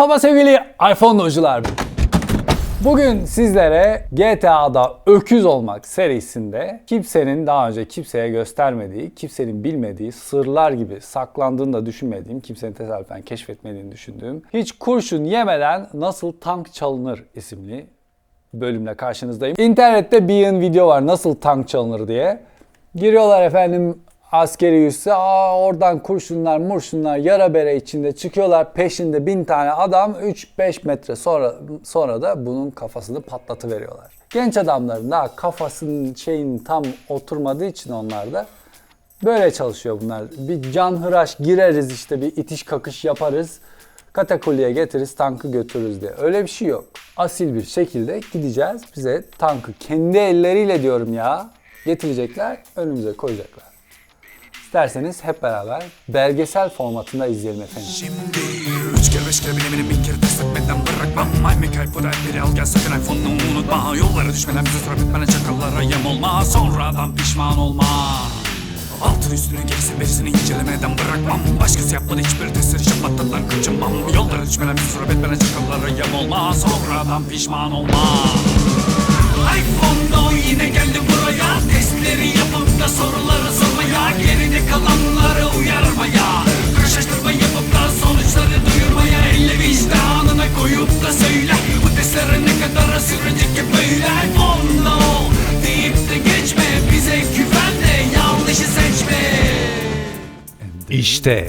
Merhaba sevgili iPhone'lucular. Bugün sizlere GTA'da öküz olmak serisinde kimsenin daha önce kimseye göstermediği, kimsenin bilmediği sırlar gibi saklandığını da düşünmediğim, kimsenin tesadüfen keşfetmediğini düşündüğüm, hiç kurşun yemeden nasıl tank çalınır isimli bölümle karşınızdayım. İnternette bir yığın video var nasıl tank çalınır diye. Giriyorlar efendim askeri üsse, aa oradan kurşunlar murşunlar yara bere içinde çıkıyorlar peşinde bin tane adam 3-5 metre sonra sonra da bunun kafasını patlatıveriyorlar. Genç adamların daha kafasının şeyin tam oturmadığı için onlarda böyle çalışıyor bunlar. Bir can hıraş gireriz işte bir itiş kakış yaparız. Katakulliye getiririz tankı götürürüz diye. Öyle bir şey yok. Asil bir şekilde gideceğiz. Bize tankı kendi elleriyle diyorum ya getirecekler önümüze koyacaklar. İsterseniz hep beraber belgesel formatında izleyelim efendim. Şimdi üç kere beş kere beni bin kere test bırakmam. Ay kayıp bu dertleri al gel sakın iPhone'unu unutma. Yollara düşmeden bize sorup etmene çakallara yem olma. Sonradan pişman olma. Altın üstünü gerisi berisini incelemeden bırakmam. Başkası yapmadı hiçbir testleri şaplattığından kaçınmam. Yollara düşmeden bize sorup etmene çakallara yem olma. Sonradan pişman olma iPhone'da o yine geldi buraya. Testleri yapıp da soruları sormaya Geride kalanları uyarmaya. Karşılaştırma yapıp da sonuçları duyurmaya. Elle vicdanına koyup da söyle Bu testlere ne kadar sürecek ki böyle. iPhone'da o deyip de geçme Bize güven de yanlışı seçme. İşte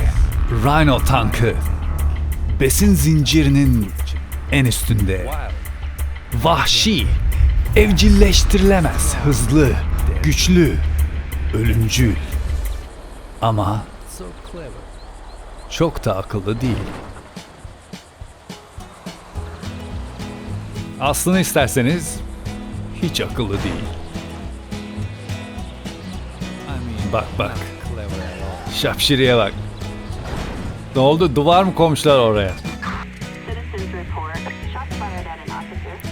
Rhino tankı. Besin zincirinin en üstünde. Vahşi, evcilleştirilemez, hızlı, güçlü, ölümcül. Ama çok da akıllı değil. Aslını isterseniz hiç akıllı değil. Bak bak. Şapşiriye bak. Ne oldu? Duvar mı koymuşlar oraya?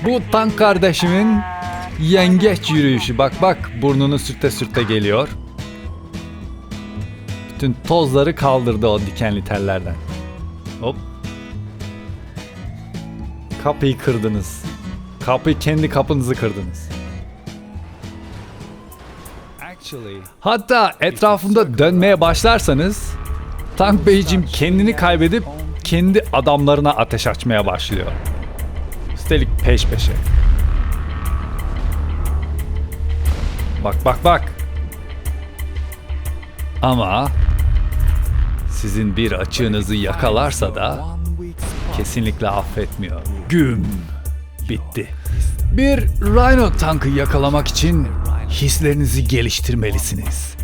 Bu tank kardeşimin yengeç yürüyüşü. Bak bak burnunu sürte sürte geliyor. Bütün tozları kaldırdı o dikenli tellerden. Hop. Kapıyı kırdınız. Kapıyı kendi kapınızı kırdınız. Hatta etrafında dönmeye başlarsanız Tank Beyciğim kendini kaybedip kendi adamlarına ateş açmaya başlıyor. Üstelik peş peşe. Bak bak bak. Ama sizin bir açığınızı yakalarsa da kesinlikle affetmiyor. Güm. Bitti. Bir Rhino tankı yakalamak için hislerinizi geliştirmelisiniz.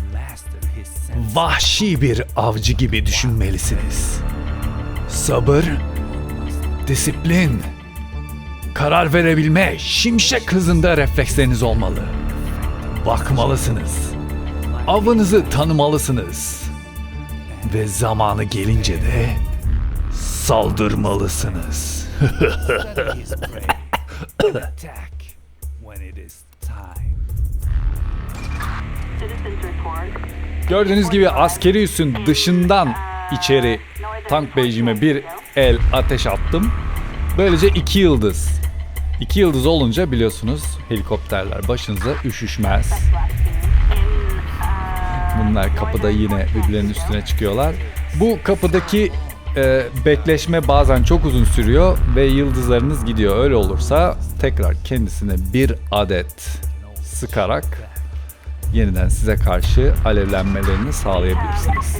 Vahşi bir avcı gibi düşünmelisiniz. Sabır, disiplin, karar verebilme, şimşek hızında refleksleriniz olmalı. Bakmalısınız. Avınızı tanımalısınız. Ve zamanı gelince de saldırmalısınız. Gördüğünüz gibi askeri üssün dışından içeri tank beyciğime bir el ateş attım. Böylece iki yıldız. İki yıldız olunca biliyorsunuz helikopterler başınıza üşüşmez. Bunlar kapıda yine birbirlerinin üstüne çıkıyorlar. Bu kapıdaki e, bekleşme bazen çok uzun sürüyor ve yıldızlarınız gidiyor. Öyle olursa tekrar kendisine bir adet sıkarak yeniden size karşı alevlenmelerini sağlayabilirsiniz.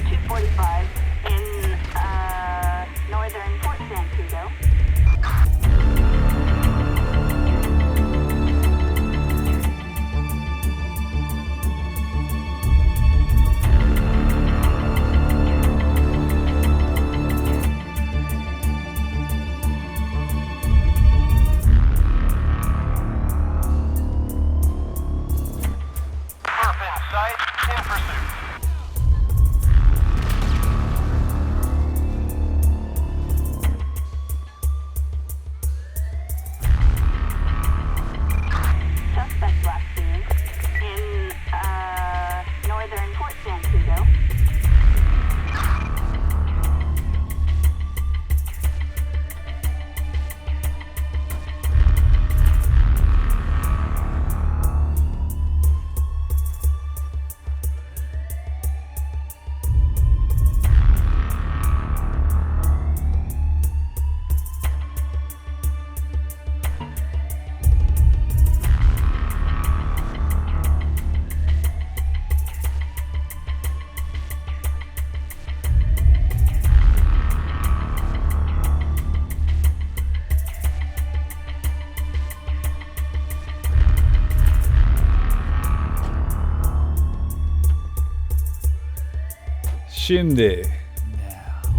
Şimdi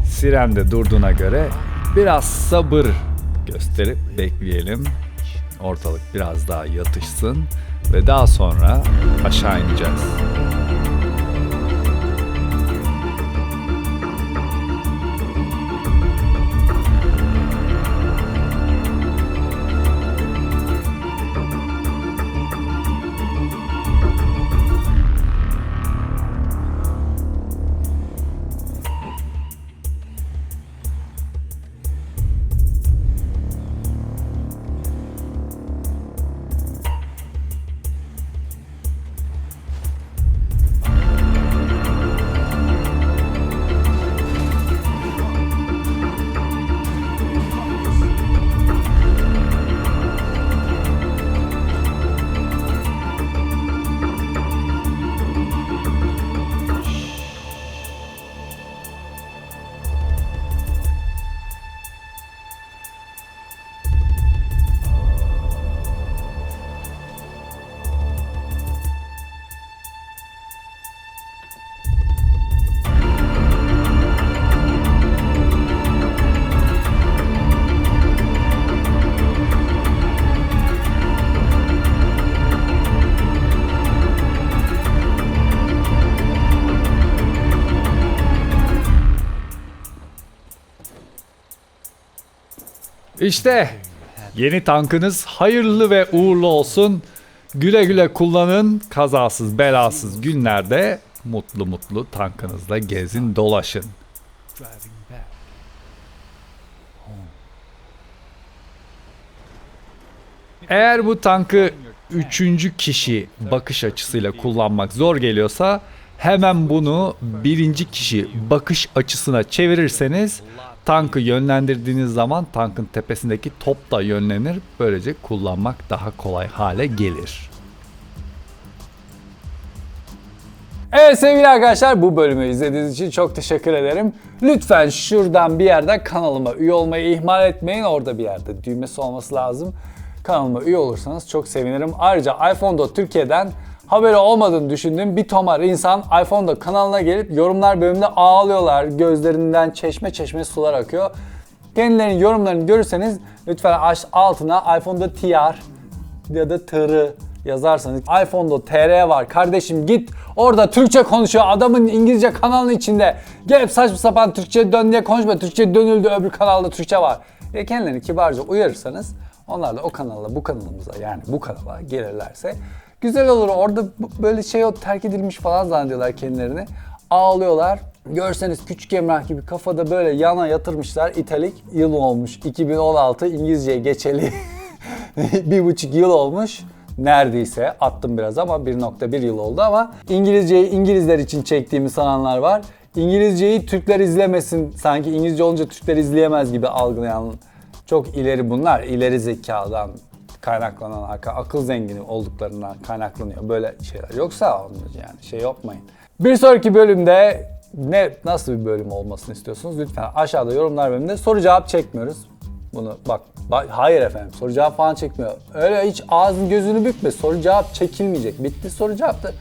siren de durduğuna göre biraz sabır gösterip bekleyelim. Ortalık biraz daha yatışsın ve daha sonra aşağı ineceğiz. İşte yeni tankınız hayırlı ve uğurlu olsun. Güle güle kullanın. Kazasız belasız günlerde mutlu mutlu tankınızla gezin dolaşın. Eğer bu tankı üçüncü kişi bakış açısıyla kullanmak zor geliyorsa hemen bunu birinci kişi bakış açısına çevirirseniz tankı yönlendirdiğiniz zaman tankın tepesindeki top da yönlenir. Böylece kullanmak daha kolay hale gelir. Evet sevgili arkadaşlar bu bölümü izlediğiniz için çok teşekkür ederim. Lütfen şuradan bir yerden kanalıma üye olmayı ihmal etmeyin. Orada bir yerde düğmesi olması lazım. Kanalıma üye olursanız çok sevinirim. Ayrıca iPhone'da Türkiye'den haberi olmadığını düşündüğüm bir tomar insan iPhone'da kanalına gelip yorumlar bölümünde ağlıyorlar. Gözlerinden çeşme çeşme sular akıyor. Kendilerinin yorumlarını görürseniz lütfen altına iPhone'da TR ya da tırı yazarsanız iPhone'da TR var. Kardeşim git orada Türkçe konuşuyor. Adamın İngilizce kanalının içinde. Gelip saçma sapan Türkçe dön diye konuşma. Türkçe dönüldü öbür kanalda Türkçe var. Ve kendilerini kibarca uyarırsanız onlar da o kanalla bu kanalımıza yani bu kanala gelirlerse güzel olur orada böyle şey o terk edilmiş falan zannediyorlar kendilerini ağlıyorlar Görseniz küçük Emrah gibi kafada böyle yana yatırmışlar italik yıl olmuş 2016 İngilizceye geçeli bir buçuk yıl olmuş. Neredeyse attım biraz ama 1.1 yıl oldu ama İngilizceyi İngilizler için çektiğimi sananlar var. İngilizceyi Türkler izlemesin sanki İngilizce olunca Türkler izleyemez gibi algılayan çok ileri bunlar. ileri zekadan kaynaklanan ak- akıl zengini olduklarından kaynaklanıyor böyle şeyler. Yoksa olmaz yani şey yapmayın. Bir sonraki bölümde ne nasıl bir bölüm olmasını istiyorsunuz? Lütfen aşağıda yorumlar bölümünde soru cevap çekmiyoruz. Bunu bak, bak hayır efendim soru cevap falan çekmiyor. Öyle hiç ağzın gözünü bükme soru cevap çekilmeyecek. Bitti soru cevaptı.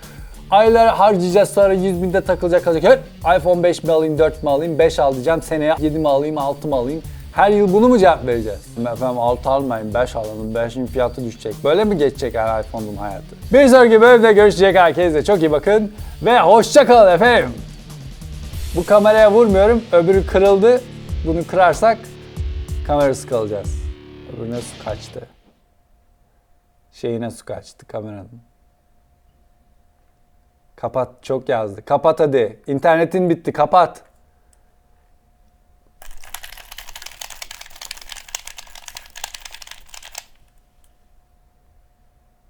Aylar harcayacağız sonra 100 binde takılacak kalacak. İPhone 5 mi alayım 4 mi alayım 5 al diyeceğim seneye 7 mi alayım 6 mı alayım. Her yıl bunu mu cevap vereceğiz? Efendim 6 almayın 5 alalım 5'in fiyatı düşecek. Böyle mi geçecek her iPhone'un hayatı? Bir sonraki bölümde görüşecek herkese çok iyi bakın ve hoşça kalın efendim. Bu kameraya vurmuyorum öbürü kırıldı. Bunu kırarsak kamerası kalacağız. Öbürüne su kaçtı. Şeyine su kaçtı kameranın. Kapat çok yazdı. Kapat hadi. İnternetin bitti kapat.